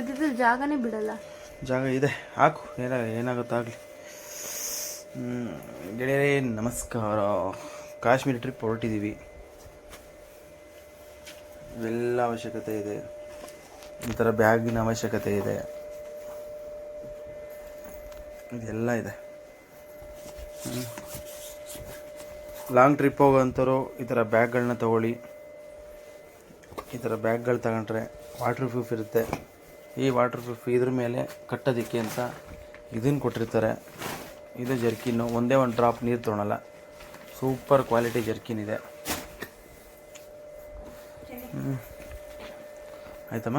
ಮಧ್ಯದಲ್ಲಿ ಜಾಗನೇ ಬಿಡಲ್ಲ. ಜಾಗ ಇದೆ. ಹಾಕು. ಏನ ಏನಾಗುತ್ತಾಗಲಿ ಗೆಳೆಯರೇ, ನಮಸ್ಕಾರ. ಕಾಶ್ಮೀರ ಟ್ರಿಪ್ ಹೊರಟಿದ್ದೀವಿ ಇವೆಲ್ಲ ಅವಶ್ಯಕತೆ ಇದೆ. ಈ ಥರ ಬ್ಯಾಗಿನ ಅವಶ್ಯಕತೆ ಇದೆ. ಇದೆಲ್ಲ ಇದೆ. ಲಾಂಗ್ ಟ್ರಿಪ್ ಹೋಗೋಂಥವ್ರು ಈ ಥರ ಬ್ಯಾಗ್ಗಳನ್ನ ತಗೊಳ್ಳಿ. ಈ ಥರ ಬ್ಯಾಗ್ಗಳು ತಗೊಂಡ್ರೆ ವಾಟರ್ ಪ್ರೂಫ್ ಇರುತ್ತೆ. ಈ ವಾಟರ್ ಪ್ರೂಫ್ ಇದ್ರ ಮೇಲೆ ಕಟ್ಟೋದಕ್ಕೆ ಅಂತ ಇದನ್ನು ಕೊಟ್ಟಿರ್ತಾರೆ. ಇದು ಜರ್ಕಿನ್ನು ಒಂದೇ ಒಂದು ಡ್ರಾಪ್ ನೀರು ತೊಗೊಳಲ್ಲ ಸೂಪರ್ ಕ್ವಾಲಿಟಿ ಜರ್ಕಿನ್ ಇದೆ. ಆಯ್ತಮ್ಮ.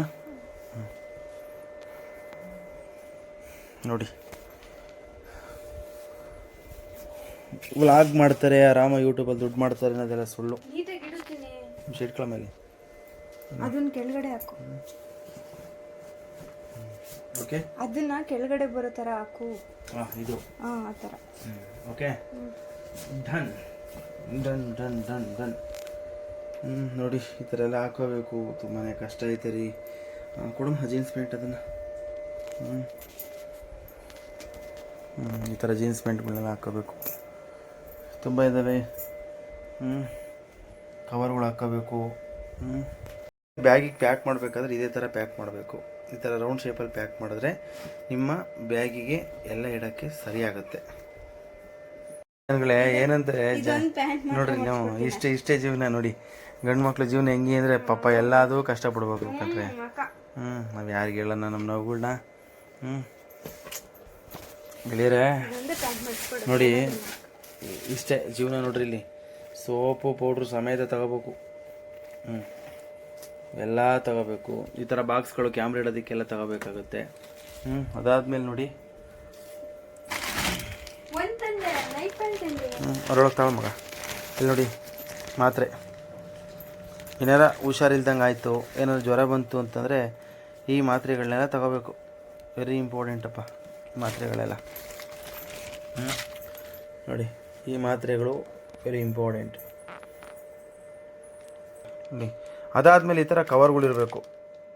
ನೋಡಿ. ವ್ಲಾಗ್ ಮಾಡ್ತಾರೆ ಆರಾಮ ಯೂಟ್ಯೂಬಲ್ಲಿ ದುಡ್ಡು ಮಾಡ್ತಾರೆ ಅನ್ನೋದೆಲ್ಲ ಸುಳ್ಳು. ಶೀಟ್ಗಳ ಮೇಲೆ. ಅದನ್ನ ಕೆಳಗಡೆ ಹಾಕು. ಓಕೆ ಅದನ್ನ ಕೆಳಗಡೆ ಬರೋ ಥರ ಹಾಕು. ಹಾಂ ಇದು. ಹಾಂ ಆ ತರ. Okay done done done done done ನೋಡಿ ಈ ಥರ ಎಲ್ಲ ಹಾಕೋಬೇಕು. ತುಂಬಾ ಕಷ್ಟ ಐತೆ ರೀ. ಕೊಡಮ್ಮ ಜೀನ್ಸ್ ಪ್ಯಾಂಟ್ ಅದನ್ನು. ಹ್ಞೂ ಈ ಥರ ಜೀನ್ಸ್ ಪ್ಯಾಂಟ್ಗಳನ್ನೆಲ್ಲ ಹಾಕೋಬೇಕು. ತುಂಬ ಇದ್ದಾವೆ ಹ್ಞೂ ಕವರ್ಗಳು ಹಾಕೋಬೇಕು. ಹ್ಞೂ ಬ್ಯಾಗಿಗೆ ಪ್ಯಾಕ್ ಮಾಡಬೇಕಾದ್ರೆ ಇದೇ ಥರ ಪ್ಯಾಕ್ ಮಾಡಬೇಕು. ಈ ಥರ ರೌಂಡ್ ಶೇಪಲ್ಲಿ ಪ್ಯಾಕ್ ಮಾಡಿದ್ರೆ ನಿಮ್ಮ ಬ್ಯಾಗಿಗೆ ಎಲ್ಲ ಇಡೋಕ್ಕೆ ಸರಿಯಾಗುತ್ತೆ. ಜನಗಳೇ ಏನಂತಾರೆ ಜ- ನೋಡ್ರಿ ನಾವು ಇಷ್ಟೇ ಇಷ್ಟೇ ಜೀವನ ನೋಡಿ. ಗಂಡು ಮಕ್ಳ ಜೀವನ ಹೆಂಗೆ ಅಂದರೆ ಪಾಪ ಎಲ್ಲದೂ ಕಷ್ಟಪಡ್ಬೇಕು ಕಣ್ರೆ. ಹ್ಞೂ ನಾವು ಯಾರಿಗೆ ಹೇಳೋಣ ನಮ್ಮ ನೋವುಗಳ್ನ? ಹ್ಞೂ ಗೆಳೆಯರೇ ನೋಡಿ ಇಷ್ಟೇ ಜೀವನ ನೋಡ್ರಿ ಇಲ್ಲಿ. ಸೋಪು ಪೌಡ್ರು ಸಮೇತ ತಗೋಬೇಕು. ಹ್ಞೂ ಎಲ್ಲ ತಗೋಬೇಕು. ಈ ಥರ ಬಾಕ್ಸ್ಗಳು ಕ್ಯಾಮ್ರಾ ಇಡೋದಕ್ಕೆಲ್ಲ ತಗೋಬೇಕಾಗುತ್ತೆ. ಹ್ಞೂ ಅದಾದ್ಮೇಲೆ ನೋಡಿ. ಹ್ಞೂ ಅದರೊಳಗೆ ತಗೊಳ ಮಗ. ಇಲ್ಲಿ ನೋಡಿ ಮಾತ್ರೆ. ಏನಾರ ಹುಷಾರಿಲ್ದಂಗೆ ಆಯಿತು ಏನಾದ್ರು ಜ್ವರ ಬಂತು ಅಂತಂದರೆ ಈ ಮಾತ್ರೆಗಳನ್ನೆಲ್ಲ ತಗೋಬೇಕು. ವೆರಿ ಇಂಪಾರ್ಟೆಂಟಪ್ಪ ಮಾತ್ರೆಗಳೆಲ್ಲ. ಹ್ಞೂ ನೋಡಿ ಈ ಮಾತ್ರೆಗಳು ವೆರಿ ಇಂಪಾರ್ಟೆಂಟ್ ನೋಡಿ ಅದಾದಮೇಲೆ ಈ ಥರ ಕವರ್ಗಳಿರಬೇಕು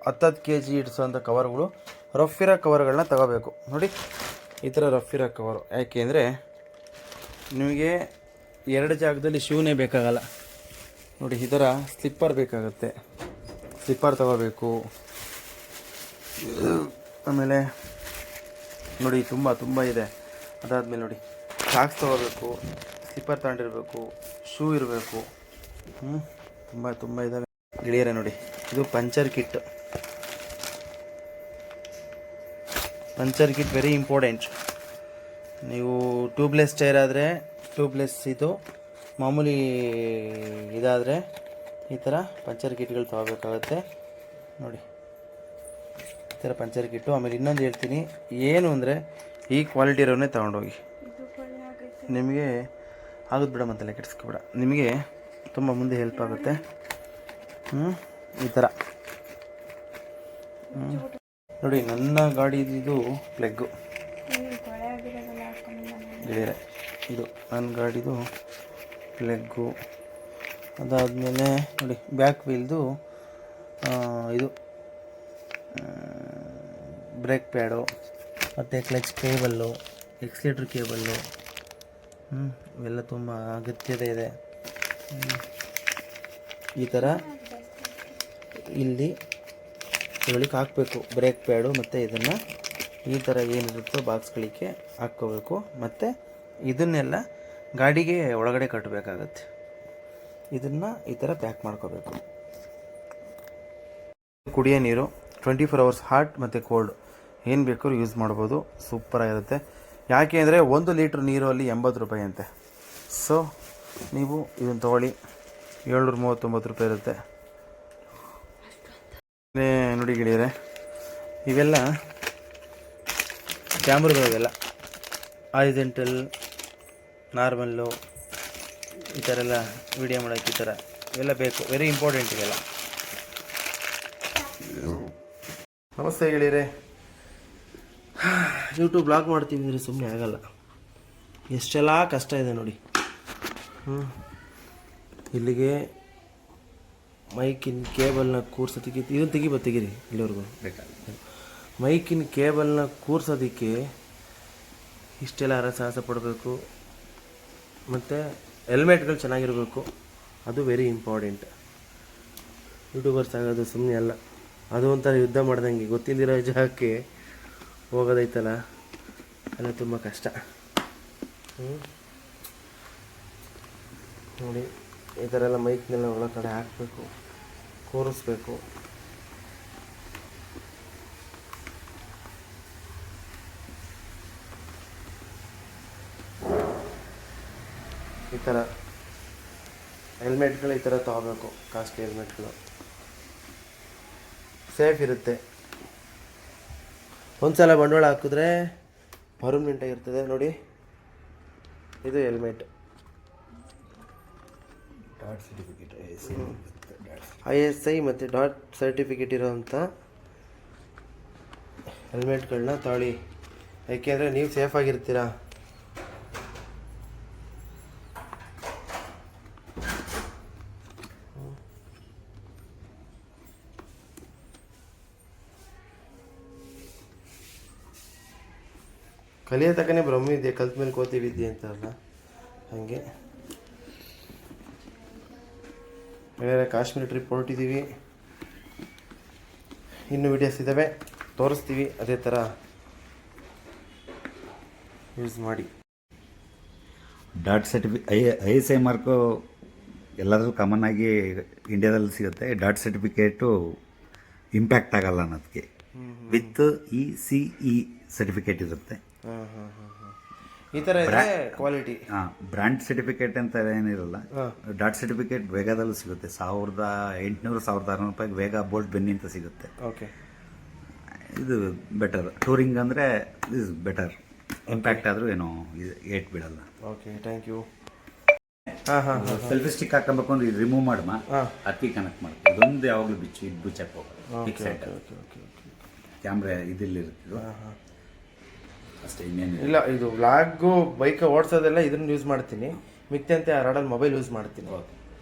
ಹತ್ತತ್ತು ಕೆ ಜಿ ಇಡಿಸೋಂಥ ಕವರ್ಗಳು ರಫ್ ಇರೋ ಕವರ್ಗಳನ್ನ ತಗೋಬೇಕು. ನೋಡಿ, ಈ ಥರ ರಫ್ ಇರೋ ಕವರು ಯಾಕೆಂದರೆ ನಿಮಗೆ ಎರಡು ಜಾಗದಲ್ಲಿ ಶೂನೇ ಬೇಕಾಗಲ್ಲ. ನೋಡಿ, ಈ ಥರ ಸ್ಲಿಪ್ಪರ್ ಬೇಕಾಗುತ್ತೆ. ಸ್ಲಿಪ್ಪರ್ ತಗೋಬೇಕು. ಆಮೇಲೆ, ನೋಡಿ, ತುಂಬ ತುಂಬ ಇದೆ. ಅದಾದಮೇಲೆ ನೋಡಿ ಸಾಕ್ಸ್ ತಗೋಬೇಕು. ಸ್ಲಿಪ್ಪರ್ ತಗೊಂಡಿರಬೇಕು. ಶೂ ಇರಬೇಕು. ಹ್ಞೂ ತುಂಬ ತುಂಬ ಇದ್ದಾವೆ ಗಿಳಿಯರೆ ನೋಡಿ. ಇದು puncture kit. Puncture kit very important ನೀವು ಟ್ಯೂಬ್ಲೆಸ್ ಟೈರ್ ಆದರೆ ಟ್ಯೂಬ್ಲೆಸ್ ಇದು, ಮಾಮೂಲಿ ಇದಾದರೆ ಈ ಥರ ಪಂಚರ್ ಕಿಟ್ಗಳು ತೊಗೋಬೇಕಾಗತ್ತೆ. ನೋಡಿ. ಈ ಥರ ಪಂಚರ್ ಕಿಟ್ಟು. ಆಮೇಲೆ ಇನ್ನೊಂದು ಹೇಳ್ತೀನಿ. ಏನು ಅಂದರೆ ಈ ಕ್ವಾಲಿಟಿ ಇರೋನೇ ತೊಗೊಂಡೋಗಿ. ನಿಮಗೆ ಆಗೋದು ಬಿಡ ಮತ್ತೆಲ್ಲ ಕೆಡಿಸ್ಕೊಬೇಡ. ನಿಮಗೆ ತುಂಬ ಮುಂದೆ ಹೆಲ್ಪ್ ಆಗುತ್ತೆ. ಹ್ಞೂ ಈ ಥರ ನೋಡಿ, ನನ್ನ ಗಾಡಿದು ಪ್ಲೆಗ್ಗು ಬೇರೆ. ಇದು ನನ್ನ ಗಾಡಿದು ಪ್ಲೆಗ್ಗು ಅದಾದಮೇಲೆ ನೋಡಿ ಬ್ಯಾಕ್ ವೀಲ್ದು ಇದು ಬ್ರೇಕ್ ಪ್ಯಾಡು ಮತ್ತು ಕ್ಲಚ್ ಕೇಬಲ್ಲು ಎಕ್ಸ್ಲೇಟ್ರ್ ಕೇಬಲ್ಲು ಇವೆಲ್ಲ ತುಂಬ ಅಗತ್ಯತೆ ಇದೆ. ಈ ಥರ ಇಲ್ಲಿ ಇದರೊಳಗೆ ಹಾಕಬೇಕು. ಬ್ರೇಕ್ ಪ್ಯಾಡು ಮತ್ತು ಇದನ್ನು ಈ ಥರ ಏನಿರುತ್ತೋ ಬಾಕ್ಸ್ಗಳಿಗೆ ಹಾಕ್ಕೋಬೇಕು. ಮತ್ತು ಇದನ್ನೆಲ್ಲ ಗಾಡಿಗೆ ಒಳಗಡೆ ಕಟ್ಟಬೇಕಾಗತ್ತೆ. ಇದನ್ನು ಈ ಥರ ಪ್ಯಾಕ್ ಮಾಡ್ಕೋಬೇಕು. ಕುಡಿಯೋ ನೀರು ಟ್ವೆಂಟಿ ಫೋರ್ ಅವರ್ಸ್ ಹಾಟ್ ಮತ್ತು ಕೋಲ್ಡ್ ಏನು ಬೇಕಾದ್ರೂ ಯೂಸ್ ಮಾಡ್ಬೋದು. ಸೂಪರಾಗಿರುತ್ತೆ ಯಾಕೆ ಅಂದರೆ ಒಂದು ಲೀಟ್ರ್ ನೀರು ಅಲ್ಲಿ ಎಂಬತ್ತು ರೂಪಾಯಿ ಅಂತೆ. ಸೊ ನೀವು ಇದನ್ನು ತೊಗೊಳ್ಳಿ. ಏಳ್ನೂರ ಮೂವತ್ತೊಂಬತ್ತು ರೂಪಾಯಿ ಇರುತ್ತೆ. ನೋಡಿ ಗೆಳೆಯರೆ, ಇವೆಲ್ಲ ಕ್ಯಾಮ್ರಗಳಿವೆಲ್ಲ. ಆರಿಜೆಂಟಲ್ ನಾರ್ಮಲ್ಲು ಈ ಥರ ಎಲ್ಲ ವೀಡಿಯೋ ಮಾಡೋಕ್ಕೆ ಈ ಥರ ಇವೆಲ್ಲ ಬೇಕು. ವೆರಿ ಇಂಪಾರ್ಟೆಂಟ್ ಇವೆಲ್ಲ. ನಮಸ್ತೆ ಗೆಳೆಯರೆ. ಯೂಟ್ಯೂಬ್ ಬ್ಲಾಗ್ ಅಂದರೆ ಸುಮ್ಮನೆ ಆಗಲ್ಲ. ಎಷ್ಟೆಲ್ಲ ಕಷ್ಟ ಇದೆ ನೋಡಿ. ಹ್ಞೂ ಇಲ್ಲಿಗೆ ಮೈಕಿನ ಕೇಬಲ್ನ ಕೂರ್ಸ ತೆಗಿ ಇದನ್ನು ತೆಗಿಬೋದು ತೆಗೀರಿ ಇಲ್ಲಿವರೆಗೂ. ಮೈಕಿನ ಕೇಬಲ್ನ ಕೂರ್ಸೋದಕ್ಕೆ ಇಷ್ಟೆಲ್ಲ ಹರಸಾಹಸ ಪಡಬೇಕು. ಮತ್ತು ಹೆಲ್ಮೆಟ್ಗಳು ಚೆನ್ನಾಗಿರಬೇಕು. ಅದು ವೆರಿ ಇಂಪಾರ್ಟೆಂಟ್ ಯೂಟ್ಯೂಬರ್ಸ್ ಆಗೋದು ಸುಮ್ಮನೆ ಅಲ್ಲ. ಅದು ಒಂಥರ ಯುದ್ಧ ಮಾಡ್ದಂಗೆ. ಗೊತ್ತಿಲ್ಲದಿರೋ ಜಾಗಕ್ಕೆ ಹೋಗೋದೈತಲ್ಲ? ಅದು ತುಂಬ ಕಷ್ಟ? ನೋಡಿ, ಈ ಥರ ಎಲ್ಲ ಮೈಕ್ನೆಲ್ಲ ಒಳಗಡೆ ಹಾಕಬೇಕು. ಕೂರಿಸ್ಬೇಕು ಈ ಥರ ಹೆಲ್ಮೆಟ್ಗಳು ಈ ಥರ ತೊಗೋಬೇಕು ಕಾಸ್ಟ್ಲಿ ಹೆಲ್ಮೆಟ್ಗಳು. ಸೇಫ್ ಇರುತ್ತೆ. ಒಂದ್ಸಲ ಬಂಡವಾಳ ಹಾಕಿದ್ರೆ ಪರ್ಮನೆಂಟಾಗಿರ್ತದೆ ನೋಡಿ. ಇದು ಹೆಲ್ಮೆಟ್. ಐ ಎಸ್ ಐ ಮತ್ತು ಡಾಟ್ ಸರ್ಟಿಫಿಕೇಟ್ ಇರೋವಂಥ ಹೆಲ್ಮೆಟ್ಗಳನ್ನ ತಾಳಿ. ಯಾಕೆಂದರೆ ನೀವು ಸೇಫ್ ಆಗಿರ್ತೀರಾ? ಕಲಿಯೋ ತಕ್ಕನೇ ಬ್ರಹ್ಮ ವಿದ್ಯೆ ಕಲ್ತ ಮೇಲೆ ಕೋತಿ ವಿದ್ಯೆ ಅಂತಾರಲ್ಲ ಹಾಗೆ. ಬೇರೆ ಕಾಶ್ಮೀರ ಟ್ರಿಪ್ ಹೊರಟಿದ್ದೀವಿ ಇನ್ನೂ ವಿಡಿಯೋಸ್ ಇದ್ದಾವೆ ತೋರಿಸ್ತೀವಿ. ಅದೇ ಥರ ಯೂಸ್ ಮಾಡಿ. Dot ಸರ್ಟಿಫಿ I I S I mark ಎಲ್ಲದರಲ್ಲೂ ಕಾಮನ್ ಆಗಿ ಇಂಡಿಯಾದಲ್ಲಿ ಸಿಗುತ್ತೆ. ಡಾಟ್ ಸರ್ಟಿಫಿಕೇಟು ಇಂಪ್ಯಾಕ್ಟ್ ಆಗಲ್ಲ ಅನ್ನೋದಕ್ಕೆ with E C E certificate ಇರುತ್ತೆ. ಹಾಂ ಹಾಂ ಹಾಂ ಹಾಂ ಈ ಥರ ಇದೆ ಕ್ವಾಲಿಟಿ ಬ್ರ್ಯಾಂಡ್ ಸರ್ಟಿಫಿಕೇಟ್ ಅಂತ ಏನಿರಲ್ಲ ಡಾಟ್ ಸರ್ಟಿಫಿಕೇಟ್ ವೇಗದಲ್ಲೂ ಸಿಗುತ್ತೆ. ಸಾವಿರದ ಎಂಟುನೂರು ಸಾವಿರದ ಆರುನೂರು ರೂಪಾಯಿಗೆ ವೇಗ ಬೋಲ್ಟ್ ಬೆನ್ನಿ ಅಂತ ಸಿಗುತ್ತೆ. ಓಕೆ ಇದು ಬೆಟರ್ ಟೂರಿಂಗ್ ಅಂದರೆ ಇಸ್ ಬೆಟರ್ ಇಂಪ್ಯಾಕ್ಟ್ ಆದರೂ ಏನೋ ಏಟ್ ಬಿಡಲ್ಲ. ಓಕೆ ಥ್ಯಾಂಕ್ ಯು ಹಾಂ ಹಾಂ ಹಾಂ ಸೆಲ್ಫಿ ಸ್ಟಿಕ್ ಹಾಕೊಬೇಕು ಅಂದ್ರೆ ಇದು ರಿಮೂವ್ ಮಾಡಮ್ಮ. ಅದಕ್ಕೆ ಕನೆಕ್ಟ್ ಮಾಡಿ ಇದೊಂದು ಯಾವಾಗಲೂ ಬಿಚ್ಚು ಇದು ಬಿಚ್ಚಕ್ಕೆ ಹೋಗೋದು fix okay okay okay okay camera ಇದಿಲ್ಲಿರುತ್ತೆ ಅಷ್ಟೇ ಇನ್ನೇನು ಇಲ್ಲ ಇದು ವ್ಲಾಗು ಬೈಕ್ ಓಡಿಸೋದೆಲ್ಲ ಇದನ್ನ ಯೂಸ್ ಮಾಡ್ತೀನಿ. ಮಿಕ್ತಂತೆ ಆ ರಾಡಲ್ಲಿ ಮೊಬೈಲ್ ಯೂಸ್ ಮಾಡ್ತೀನಿ.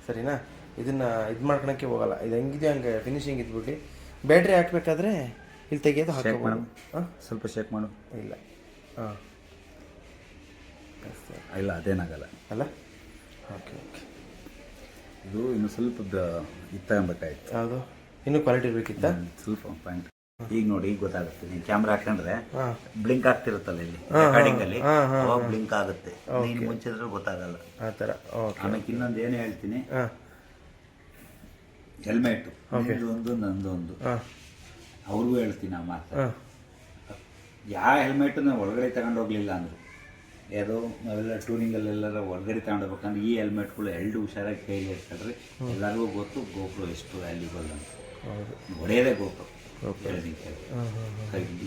ಸರಿನಾ? ಇದನ್ನ ಇದು ಮಾಡ್ಕೊಳಕ್ಕೆ ಹೋಗಲ್ಲ. ಇದು ಹೆಂಗಿದೆ ಹಂಗೆ ಫಿನಿಶಿಂಗ್ ಇದ್ಬಿಟ್ಟು ಬ್ಯಾಟ್ರಿ ಹಾಕ್ಬೇಕಾದ್ರೆ ಇಲ್ಲಿ ತೆಗೆಯೋದು ಹಾಕೋಬೋದು. ಸ್ವಲ್ಪ ಶೇಕ್ ಮಾಡು. ಇಲ್ಲ. ಹಾಂ ಇಲ್ಲ ಅದೇನಾಗಲ್ಲ. ಅಲ್ಲ? ಓಕೆ ಓಕೆ ಇದು ಇನ್ನು ಸ್ವಲ್ಪ ಇತ್ತ ಎಂಬಕ್ಕಾಯ್ತು ಹೌದು ಯಾವುದು? ಇನ್ನೂ ಕ್ವಾಲಿಟಿ ಇರಬೇಕಿತ್ತ ಸ್ವಲ್ಪ ಪಾಯಿಂಟ್ ಈಗ ನೋಡಿ ಈಗ ಗೊತ್ತಾಗುತ್ತೆ. ನೀನ್ ಕ್ಯಾಮ್ರಾ ಹಾಕೊಂಡ್ರೆ ಬ್ಲಿಂಕ್ ಆಗ್ತಿರುತ್ತಲ್ಲ ಇಲ್ಲಿ ರೆಕಾರ್ಡಿಂಗ್ ಅಲ್ಲಿ? ಅವಾಗ ಬ್ಲಿಂಕ್ ಆಗುತ್ತೆ. ನೀನ್ ಮುಂಚಿದ್ರೆ ಗೊತ್ತಾಗಲ್ಲ. ಆ ತರ ಆಮೇಲೆ ಇನ್ನೊಂದು ಏನು ಹೇಳ್ತೀನಿ? ಹೆಲ್ಮೆಟ್ ಒಂದು ನಂದೊಂದು ಅವ್ರಿಗೂ ಹೇಳ್ತೀನಿ ಆ ಮಾತು. ಯಾವ ಹೆಲ್ಮೆಟ್ ನಾವು ಒಳಗಡೆ ತಗೊಂಡೋಗ್ಲಿಲ್ಲ ಅಂದ್ರು. ಯಾವುದೋ ನಾವೆಲ್ಲ ಟೂರಿಂಗಲ್ಲೆಲ್ಲರ ಒಳಗಡೆ ತಗೊಂಡು ಹೋಗ್ಬೇಕಂದ್ರೆ ಈ ಹೆಲ್ಮೆಟ್ಗಳು ಎಲ್ಡು ಹುಷಾರಾಗಿ ಕೈಲಿ ಇರ್ತಾರೆ ಎಲ್ಲರಿಗೂ ಗೊತ್ತು ಗೋಪ್ರೋ ಎಷ್ಟು ವ್ಯಾಲ್ಯೂಬಲ್ ಅಂತ. ಒಡೆಯದೇ ಗೋಪ್ರೋ.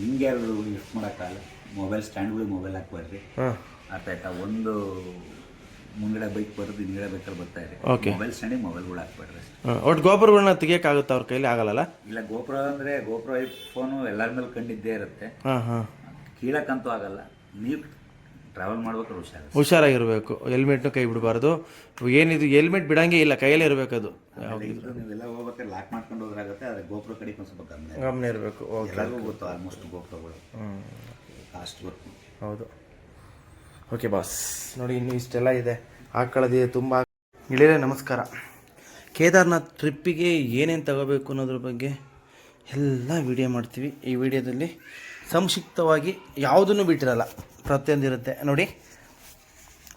ಹಿಂಗೆ ಯಾರು ಯೂಸ್ ಮಾಡೋಕ್ಕಾಗಲ್ಲ? ಮೊಬೈಲ್ ಸ್ಟ್ಯಾಂಡ್ಗಳಿಗೆ ಮೊಬೈಲ್ ಹಾಕ್ಬಾರ್ರಿ ಅರ್ಥ ಆಯ್ತಾ? ಒಂದು ಮುಂಗಡೆ ಬೈಕ್ ಬರೋದು ಹಿಂಗಡೆ ಬೈಕಲ್ಲಿ ಬರ್ತಾ ಇದೆ. ಮೊಬೈಲ್ ಸ್ಟ್ಯಾಂಡಿಗೆ ಮೊಬೈಲ್ಗಳು ಹಾಕ್ಬೇಡ್ರಿ ಒಟ್ಟು ಗೋಪುರಗಳನ್ನ ತೆಗಿಯಕ್ಕಾಗುತ್ತೆ ಅವ್ರ ಕೈಲಿ? ಆಗಲ್ಲ ಇಲ್ಲ ಗೋಪುರ ಅಂದರೆ ಗೋಪುರ ಐಫೋನು ಎಲ್ಲರ ಮೇಲೆ ಕಂಡಿದ್ದೇ ಇರುತ್ತೆ. ಕೀಳಕ್ಕಂತೂ ಆಗಲ್ಲ. ನೀವು ಟ್ರಾವೆಲ್ ಮಾಡ್ಬೇಕಾದ್ರೆ ಹುಷಾರು ಹುಷಾರಾಗಿರ್ಬೇಕು. ಹೆಲ್ಮೆಟ್ನು ಕೈ ಬಿಡಬಾರ್ದು. ಏನಿದು ಹೆಲ್ಮೆಟ್ ಬಿಡಂಗೆ ಇಲ್ಲ. ಕೈಯಲ್ಲೇ ಇರಬೇಕು ಅದು ಇದು ನೀವೆಲ್ಲ ಹೋಗ್ಬೇಕಾದ್ರೆ ಲಾಕ್ ಮಾಡ್ಕೊಂಡು ಹೋದ್ರಾಗುತ್ತೆ ಆದರೆ ಗೋಪ್ರೋ ಕಡೆಗೆ ಒಂದು ಸ್ವಲ್ಪ ಗಮನ ಗಮನ ಇರಬೇಕು. ಓಕೆ ಎಲ್ಲರಿಗೂ ಗೊತ್ತು ಆಲ್ಮೋಸ್ಟ್ ಗೋಪುರಗಳು ಕಾಸ್ಟ್ ಗೊತ್ತು. ಹೌದು. ಓಕೆ ಬಾಸ್ ನೋಡಿ ಇನ್ನು ಇಷ್ಟೆಲ್ಲ ಇದೆ. ಆಕಳದಿದೆ ತುಂಬ ಗೆಳೆಯರೆ ನಮಸ್ಕಾರ. ಕೇದಾರ್ನಾಥ್ ಟ್ರಿಪ್ಪಿಗೆ ಏನೇನು ತಗೋಬೇಕು ಅನ್ನೋದ್ರ ಬಗ್ಗೆ ಎಲ್ಲ ವಿಡಿಯೋ ಮಾಡ್ತೀವಿ. ಈ ವಿಡಿಯೋದಲ್ಲಿ ಸಂಕ್ಷಿಪ್ತವಾಗಿ ಯಾವುದನ್ನು ಬಿಟ್ಟಿರಲ್ಲ ಪ್ರತಿಯೊಂದಿರುತ್ತೆ. ನೋಡಿ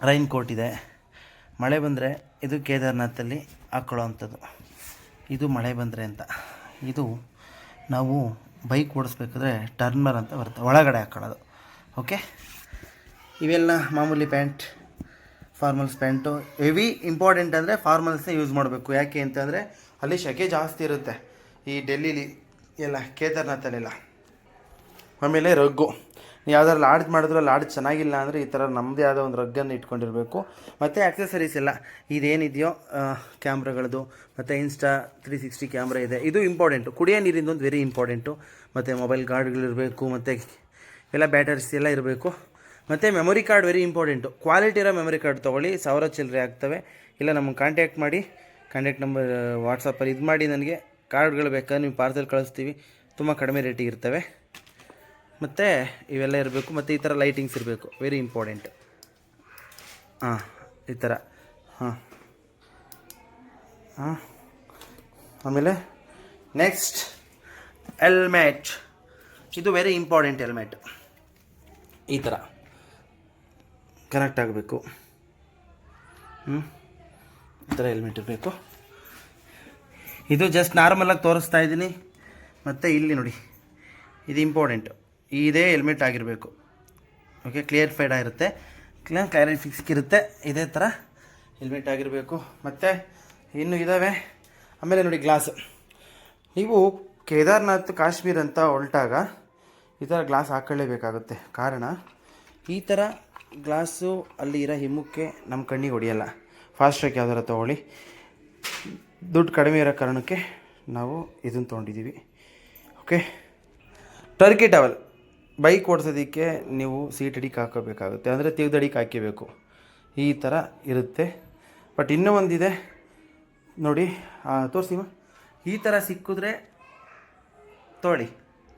ರೈನ್ ಕೋಟ್ ಇದೆ. ಮಳೆ ಬಂದರೆ ಇದು ಕೇದಾರ್ನಾಥಲ್ಲಿ ಹಾಕ್ಕೊಳ್ಳೋ ಅಂಥದ್ದು ಇದು ಮಳೆ ಬಂದರೆ ಅಂತ. ಇದು ನಾವು ಬೈಕ್ ಓಡಿಸ್ಬೇಕಾದ್ರೆ ಟರ್ನರ್ ಅಂತ ಬರುತ್ತೆ. ಒಳಗಡೆ ಹಾಕ್ಕೊಳ್ಳೋದು ಓಕೆ ಇವೆಲ್ಲ ಮಾಮೂಲಿ pant formals pant heavy important ಅಂದರೆ ಫಾರ್ಮಲ್ಸ್ನೇ ಯೂಸ್ ಮಾಡಬೇಕು. ಯಾಕೆ ಅಂತಂದರೆ ಅಲ್ಲಿ ಶೆಕೆ ಜಾಸ್ತಿ ಇರುತ್ತೆ. ಈ ಡೆಲ್ಲಿಲಿ ಎಲ್ಲ ಕೇದಾರ್ನಾಥಲ್ಲೆಲ್ಲ ಆಮೇಲೆ ರಗ್ಗು. ಯಾವ್ದಾದ್ರು ಲಾಡ್ಜ್ ಮಾಡಿದ್ರು ಲಾಡ್ಜ್ ಚೆನ್ನಾಗಿಲ್ಲ ಅಂದರೆ ಈ ಥರ ನಮ್ಮದೇ ಆದ ಒಂದು ರಗ್ಗನ್ನು ಇಟ್ಕೊಂಡಿರಬೇಕು. ಮತ್ತು ಆಕ್ಸೆಸರೀಸ್ ಎಲ್ಲ ಇದೇನಿದೆಯೋ ಕ್ಯಾಮ್ರಾಗಳದ್ದು ಮತ್ತು ಇನ್ಸ್ಟಾ ತ್ರೀ ಸಿಕ್ಸ್ಟಿ ಕ್ಯಾಮ್ರಾ ಇದೆ. ಇದು ಇಂಪಾರ್ಟೆಂಟು ಕುಡಿಯೋ ನೀರಿಂದ ಒಂದು ವೆರಿ ಇಂಪಾರ್ಟೆಂಟು ಮತ್ತು ಮೊಬೈಲ್ ಕಾರ್ಡ್ಗಳಿರಬೇಕು ಮತ್ತು ಎಲ್ಲ ಬ್ಯಾಟರೀಸ್ ಎಲ್ಲ ಇರಬೇಕು. ಮತ್ತು memory card very important quality ಇರೋ ಮೆಮೊರಿ ಕಾರ್ಡ್ ತೊಗೊಳ್ಳಿ, ಸಾವಿರ ಚಿಲ್ಲರೆ ಆಗ್ತವೆ. ಇಲ್ಲ ನಮಗೆ ಕಾಂಟ್ಯಾಕ್ಟ್ ಮಾಡಿ ಕಾಂಟ್ಯಾಕ್ಟ್ ನಂಬರ್ ವಾಟ್ಸಪ್ಪಲ್ಲಿ ಇದು ಮಾಡಿ ನನಗೆ ಕಾರ್ಡ್ಗಳು ಬೇಕಾದ್ರೆ ನೀವು ಪಾರ್ಸೆಲ್ ಕಳಿಸ್ತೀವಿ. ತುಂಬ ಕಡಿಮೆ ರೇಟಿಗೆ ಇರ್ತವೆ. ಮತ್ತು ಇವೆಲ್ಲ ಇರಬೇಕು, ಮತ್ತು ಈ ಥರ ಲೈಟಿಂಗ್ಸ್ ಇರಬೇಕು. ವೆರಿ ಇಂಪಾರ್ಟೆಂಟ್ ಹಾಂ ಈ ಥರ ಹಾಂ. ಹಾಂ ಆಮೇಲೆ ನೆಕ್ಸ್ಟ್ ಹೆಲ್ಮೆಟ್ ಇದು ವೆರಿ ಇಂಪಾರ್ಟೆಂಟ್ ಹೆಲ್ಮೆಟ್ ಈ ಥರ ಕನೆಕ್ಟ್ ಆಗಬೇಕು. ಹ್ಞೂ ಈ ಥರ ಹೆಲ್ಮೆಟ್ ಇರಬೇಕು. ಇದು ಜಸ್ಟ್ ನಾರ್ಮಲಾಗಿ ತೋರಿಸ್ತಾ ಇದ್ದೀನಿ. ಮತ್ತು ಇಲ್ಲಿ ನೋಡಿ. ಇದು ಇಂಪಾರ್ಟೆಂಟು ಇದೇ ಹೆಲ್ಮೆಟ್ ಆಗಿರಬೇಕು. ಓಕೆ ಕ್ಲಿಯರಿಫೈಡ್ ಆಗಿರುತ್ತೆ. ಕ್ಲಿಯರ್ ಕ್ಲಾರಿಫಿಕ್ಸ್ ಇರುತ್ತೆ. ಇದೇ ಥರ ಹೆಲ್ಮೆಟ್ ಆಗಿರಬೇಕು. ಮತ್ತು ಇನ್ನು ಇದ್ದಾವೆ ಆಮೇಲೆ ನೋಡಿ ಗ್ಲಾಸ್ ನೀವು ಕೇದಾರ್ನಾಥ್, ಕಾಶ್ಮೀರ್ ಅಂತ ಹೊರಟಾಗ ಈ ಥರ ಗ್ಲಾಸ್ ಹಾಕ್ಕೊಳ್ಳೇಬೇಕಾಗುತ್ತೆ ಕಾರಣ, ಈ ಥರ ಗ್ಲಾಸು ಅಲ್ಲಿ ಇರೋ ಹಿಮ್ಮಕ್ಕೆ ನಮ್ಮ ಕಣ್ಣಿಗೆ ಹೊಡೆಯಲ್ಲ. ಫಾಸ್ಟ್ ಟ್ರ್ಯಾಕ್ ಯಾವ್ದಾರ ತೊಗೊಳ್ಳಿ. ದುಡ್ಡು ಕಡಿಮೆ ಇರೋ ಕಾರಣಕ್ಕೆ ನಾವು ಇದನ್ನು ತೊಗೊಂಡಿದ್ದೀವಿ ಓಕೆ ಟರ್ಕಿ ಟವಲ್ ಬೈಕ್ ಓಡಿಸೋದಕ್ಕೆ ನೀವು ಸೀಟ್ ಅಡಿಗೆ ಹಾಕೋಬೇಕಾಗುತ್ತೆ. ಅಂದರೆ ತೆಗ್ದಡಿಗೆ ಹಾಕಿಬೇಕು. ಈ ಥರ ಇರುತ್ತೆ. ಬಟ್ ಇನ್ನೂ ಒಂದಿದೆ. ನೋಡಿ ತೋರಿಸಿಮ ಈ ಥರ ಸಿಕ್ಕಿದ್ರೆ ತೊಗೊಳ್ಳಿ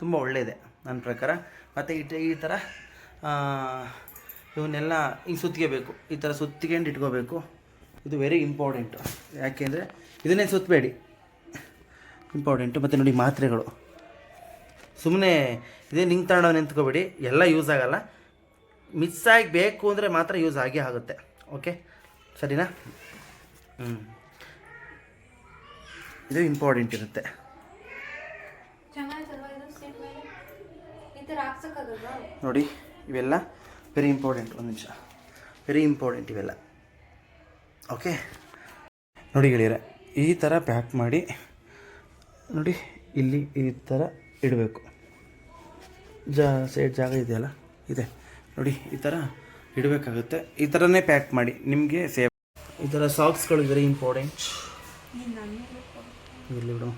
ತುಂಬ ಒಳ್ಳೆಯದೆ ನನ್ನ ಪ್ರಕಾರ. ಮತ್ತು ಈ ಈ ಥರ ಇವನ್ನೆಲ್ಲ ಹಿಂಗೆ ಸುತ್ತಿಗೆಬೇಕು. ಈ ಥರ ಸುತ್ತಿಗೆಂಡು ಇಟ್ಕೋಬೇಕು. ಇದು ವೆರಿ ಇಂಪಾರ್ಟೆಂಟು ಯಾಕೆಂದರೆ ಇದನ್ನೇ ಸುತ್ತಬೇಡಿ ಇಂಪಾರ್ಟೆಂಟು ಮತ್ತು ನೋಡಿ ಮಾತ್ರೆಗಳು. ಸುಮ್ಮನೆ ಇದೇ ನಿಂಗೆ ತಗೊಂಡವ್ ನಿಂತ್ಕೋಬೇಡಿ ಎಲ್ಲ ಯೂಸ್ ಆಗೋಲ್ಲ. ಮಿಸ್ ಆಗಿ ಬೇಕು ಅಂದರೆ ಮಾತ್ರ ಯೂಸ್ ಆಗೇ ಆಗುತ್ತೆ. ಓಕೆ ಸರಿನಾ? ಹ್ಞೂ ಇದು ಇಂಪಾರ್ಟೆಂಟ್ ಇರುತ್ತೆ. ನೋಡಿ ಇವೆಲ್ಲ ವೆರಿ ಇಂಪಾರ್ಟೆಂಟ್ ಒಂದು ನಿಮಿಷ. ವೆರಿ ಇಂಪಾರ್ಟೆಂಟ್ ಇವೆಲ್ಲ. ಓಕೆ ನೋಡಿ ಗೆಳೆಯರೆ ಈ ಥರ ಪ್ಯಾಕ್ ಮಾಡಿ ನೋಡಿ ಇಲ್ಲಿ ಈ ಥರ ಇಡಬೇಕು. ಜಾ ಸೈಡ್ ಜಾಗ ಇದೆಯಲ್ಲ? ಇದೆ. ನೋಡಿ, ಈ ಥರ ಇಡಬೇಕಾಗುತ್ತೆ. ಈ ಥರನೇ ಪ್ಯಾಕ್ ಮಾಡಿ ನಿಮಗೆ ಸೇವ್ ಈ ಥರ ಸಾಕ್ಸ್ಗಳು ವೆರಿ ಇಂಪಾರ್ಟೆಂಟ್ ಇಲ್ಲಿ ಬಿಡು.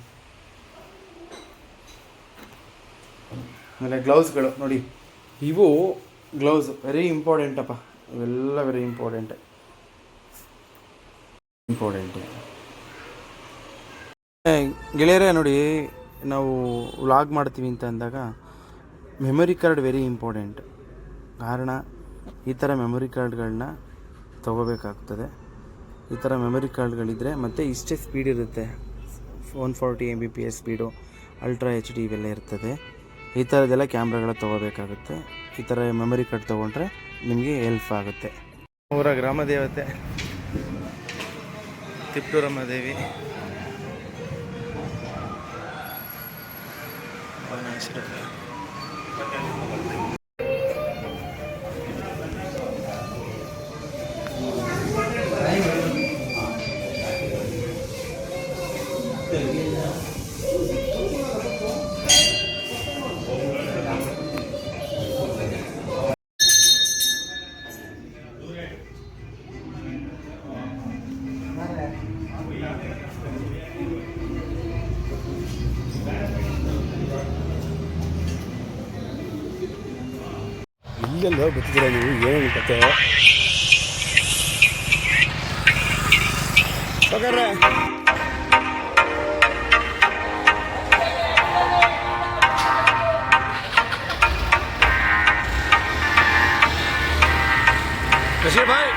ಆಮೇಲೆ ಗ್ಲೌಸ್ಗಳು ನೋಡಿ, ಇವು ಗ್ಲೌಸ್ ವೆರಿ ಇಂಪಾರ್ಟೆಂಟ್ ಅಪ್ಪ. ಇವೆಲ್ಲ ವೆರಿ ಇಂಪಾರ್ಟೆಂಟ್ ಇಂಪಾರ್ಟೆಂಟ್ ಗೆಳೆಯರೇ, ನೋಡಿ, ನಾವು ವ್ಲಾಗ್ ಮಾಡ್ತೀವಿ ಅಂತ ಅಂದಾಗ ಮೆಮೊರಿ ಕಾರ್ಡ್ ವೆರಿ ಇಂಪಾರ್ಟೆಂಟ್ ಕಾರಣ, ಈ ಥರ ಮೆಮೊರಿ ಕಾರ್ಡ್ಗಳನ್ನ ತೊಗೋಬೇಕಾಗ್ತದೆ. ಈ ಥರ ಮೆಮೊರಿ ಕಾರ್ಡ್ಗಳಿದ್ದರೆ ಮತ್ತು ಇಷ್ಟೇ ಸ್ಪೀಡ್ ಇರುತ್ತೆ. One forty M B P S speed ultra H D ಇವೆಲ್ಲ ಇರ್ತದೆ. ಈ ಥರದ್ದೆಲ್ಲ ಕ್ಯಾಮ್ರಾಗಳ ತೊಗೋಬೇಕಾಗುತ್ತೆ. ಈ ಥರ ಮೆಮೊರಿ ಕಾರ್ಡ್ ತೊಗೊಂಡ್ರೆ ನಿಮಗೆ ಹೆಲ್ಪ್ ಆಗುತ್ತೆ. ಅವರ ಗ್ರಾಮ ದೇವತೆ ತಿಪ್ಪೂರಮ್ಮ ದೇವಿ. ಹೆಸರು. 残り2分。ಇಲ್ಲೆಲ್ಲ ಗೊತ್ತಿದ್ದೀರ ನೀವು ಏನು ಕತೆ ಸಾಕಾರ್ರೆ ಬಶೀರ್ ಭಾಯ್